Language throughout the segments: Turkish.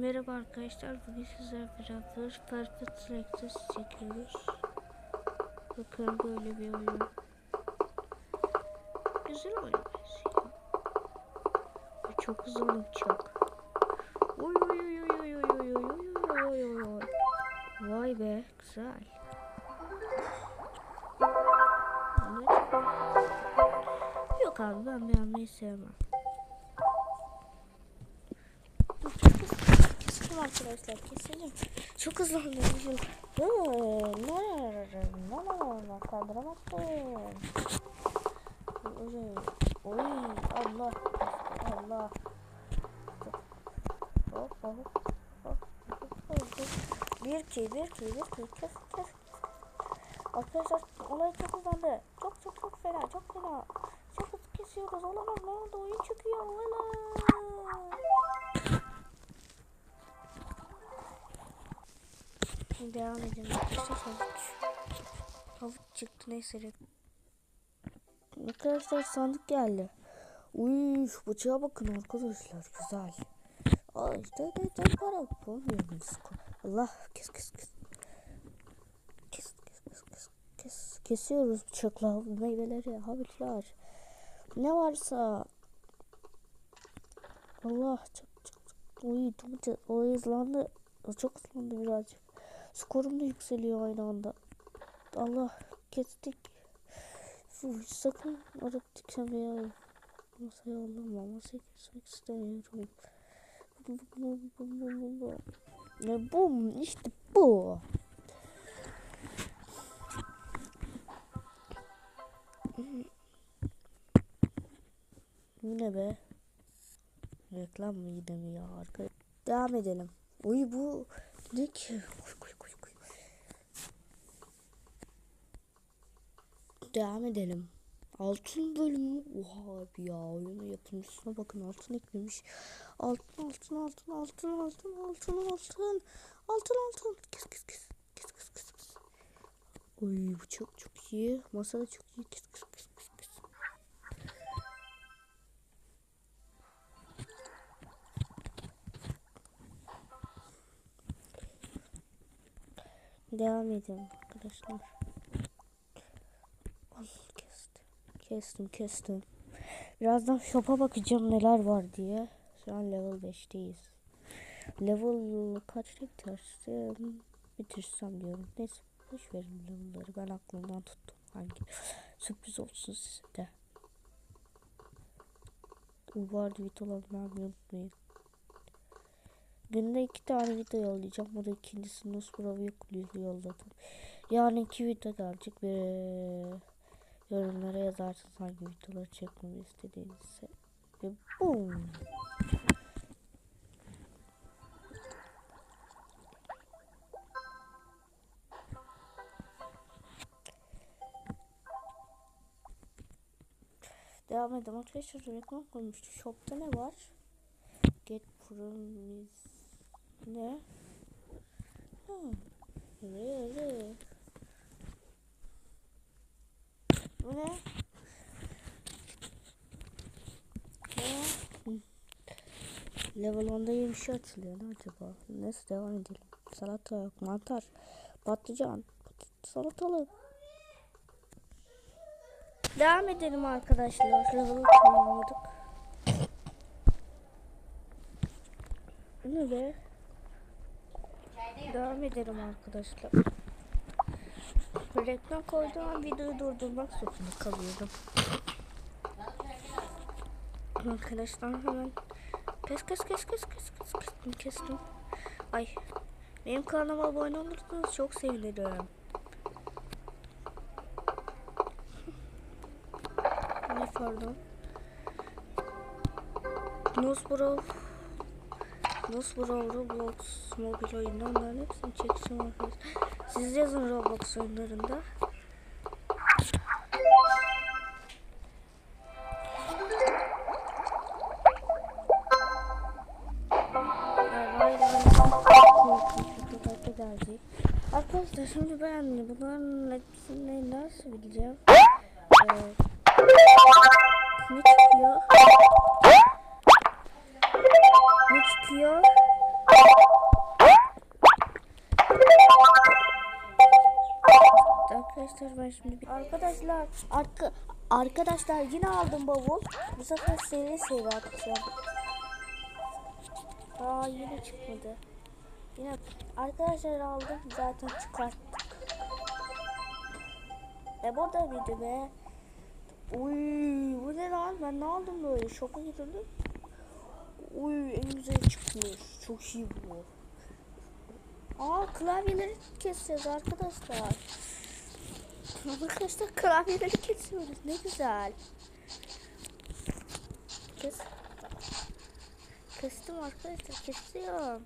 Merhaba arkadaşlar. Bugün sizlerle beraber Perfect Selectors çekiyoruz. Bakın böyle bir oyun. Güzel oyun benziyor. Çok hızlı uçak. Oy oy oy oy oy oy oy oy oy oy oy. Vay be güzel. Yok abi ben beğenmeyi sevmem. Dur, çok hızlı keselim arkadaşlar keselim. Çok hızlandırıcı. Ne kaldıramazsın. Oy, Allah Allah. Hop hop. Bir ki bir ki bir ki kes kes. Arkadaşlar olay çok hızlandı. Çok çok çok fena çok fena. Çok hızlı kesiyoruz. Olamaz ne oldu oyun çıkıyor. Olamaz. Devam edelim. İşte havuç. Havuç çıktı neyse. Arkadaşlar sandık geldi. Uy bıçağa bakın arkadaşlar güzel. Aa işte ne ne para koymuyoruz. Allah kes kes kes. Kes kes kes kes. kes. Kesiyoruz bıçakla meyveleri, havuçlar. Ne varsa. Allah çok çok çok. Uy bıçak o hızlandı. Çok hızlandı birazcık. Skorum da yükseliyor aynı anda. Allah kestik. Uf, sakın arıp diksem ya. Masaya alamam. Masaya kesmek istemiyorum. Ne bu? İşte bu. Bu ne be? Reklam mı ya arka? Devam edelim. Uy bu ne ki? Devam edelim. Altın bölümü. Oha abi ya oyunun yapımcısına bakın altın eklemiş. Altın altın altın altın altın altın altın altın altın. Kes kes kes. Kes kes kes. kes. Oy bu çok çok iyi. Masa da çok iyi. Kes kes kes kes. kes. Devam edelim arkadaşlar. Kestim. Kestim. Birazdan shop'a bakacağım neler var diye. Şu an level 5'teyiz. Level kaç bitirsem bitirsem diyorum. Neyse boş verin level'ları. Ben aklımdan tuttum. Hangi sürpriz olsun size de. Bu vardı videolarını beğenmeyi unutmayın. Günde iki tane video yollayacağım. Bu da ikincisini Nosbrov'u yolladım. Yani iki video gelecek. Bir yorumlara yazarsınız hangi videoları çekmemi istediğinizi. Ve boom. Devam edelim. Arkadaşlar reklam koymuştu. Shop'ta ne var? Get promise. Ne? Ha. Really? Bu ne? Level 10'da yeni bir şey açılıyor ne acaba? Neyse devam edelim. Salata, mantar, patlıcan, salatalık. Devam edelim arkadaşlar. Level'ı tamamladık. Ne be? Devam edelim arkadaşlar. Reklam koyduğum an videoyu durdurmak zorunda kalıyorum. Arkadaşlar hemen kes kes kes kes kes kes kestim kestim. Ay benim kanalıma abone olursanız çok sevinirim. Ne pardon. Nosbrov Nosbrov Roblox mobil oyunu onların hepsini çekeceğim arkadaşlar. Siz yazın Roblox oyunlarında. Arkadaşlar şimdi ben bunların hepsini nasıl bileceğim? Ee, ne çıkıyor? çıkıyor. Arkadaşlar ben şimdi bir... Arkadaşlar arka... Arkadaşlar yine aldım bavul. Bu sefer seri seri atacağım. Aa yine çıkmadı. Yine arkadaşlar aldım zaten çıkarttık. E bu da video be. Uy bu ne lan ben ne aldım böyle şoka girdim. Uy en güzel çıkmış. Çok iyi bu. Aa klavyeleri keseceğiz arkadaşlar. Arkadaşlar klavyeleri kesiyoruz. Ne güzel. Kes. Kestim arkadaşlar. Kesiyorum.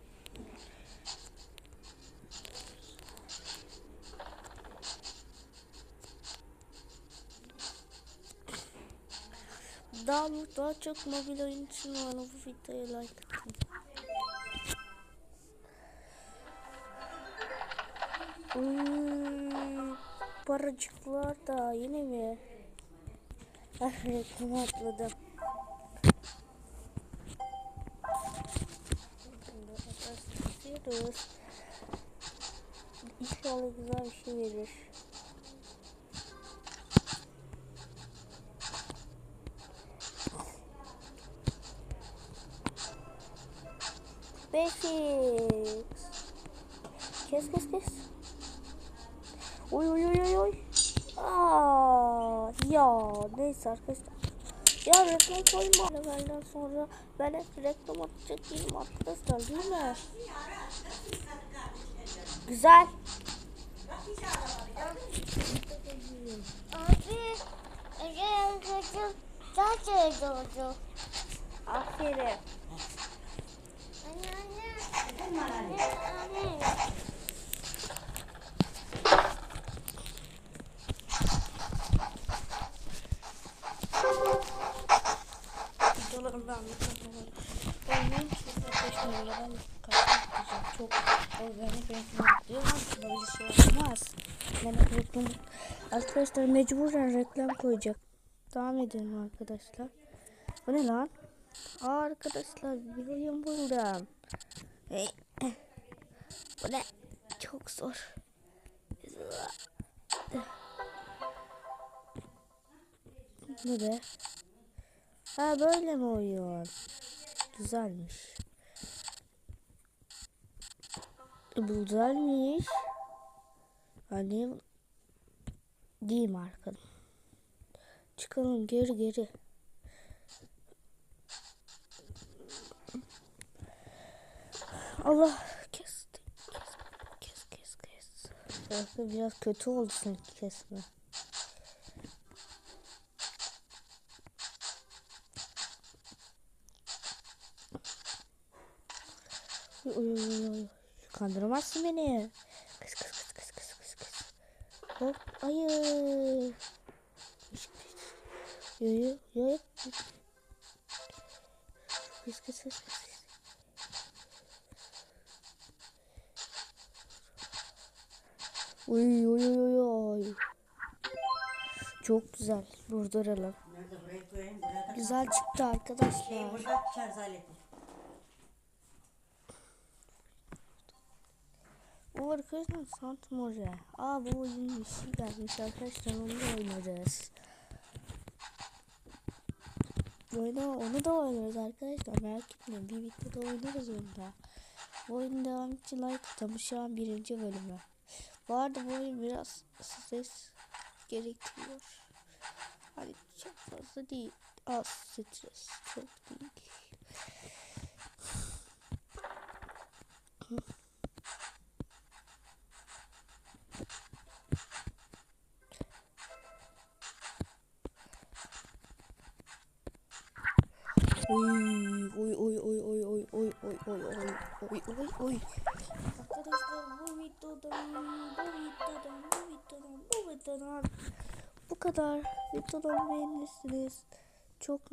Daha, daha çok mobil oyun için bana bu videoya like atın. Uy, paracıklar da yine mi? Reklamı atladım. Diyoruz. İnşallah güzel bir şey verir. Basics. Kes kes kes. Oy oy oy oy oy. Aa, ya neyse arkadaşlar. Ya reklam koyma. Benden sonra ben hep reklam atacak değilim arkadaşlar değil mi? Güzel. Abi, Ege kızım kaç oldu? Aferin dolarla anlatamadım. Onun çok ateşli olarak kaybedecek. Çok organik renkli diyor. Böyle şey olmaz. Yani reklam... Arkadaşlar mecburen reklam koyacak. Devam edelim arkadaşlar. Bu ne lan? Arkadaşlar bir oyun buldum. Bu ne? Çok zor. Ne? Ha böyle mi oyun? Güzelmiş. E, Bu güzelmiş. Hani değil mi arkadaşım? Çıkalım geri geri. Allah kes kes kes kes. Burası biraz kötü oldu sanki kesme. Uy, uy, uy. Kandıramazsın beni. Kıs kıs kıs kıs kıs kıs kıs. Hop kıs. Yo yo yo. Kıs kıs kıs kıs. Uy uy uy uy. Çok güzel. Da Güzel çıktı arkadaşlar. Bu arkadaşlar Santmore. Aa bu oyun şey gelmiş arkadaşlar onu da oynarız. Oyna, onu da oynarız arkadaşlar merak etmeyin bir videoda oynarız onu da. Bu oyun devam için like atalım şu an birinci bölümü. Bu arada bu oyun biraz stres gerektiriyor. Hani çok fazla değil. Az stres çok değil. Oy oy oy oy oy oy oy oy oy oy oy oy oy Arkadaşlar bu bu kadar. Videodan beğenirsiniz. Çok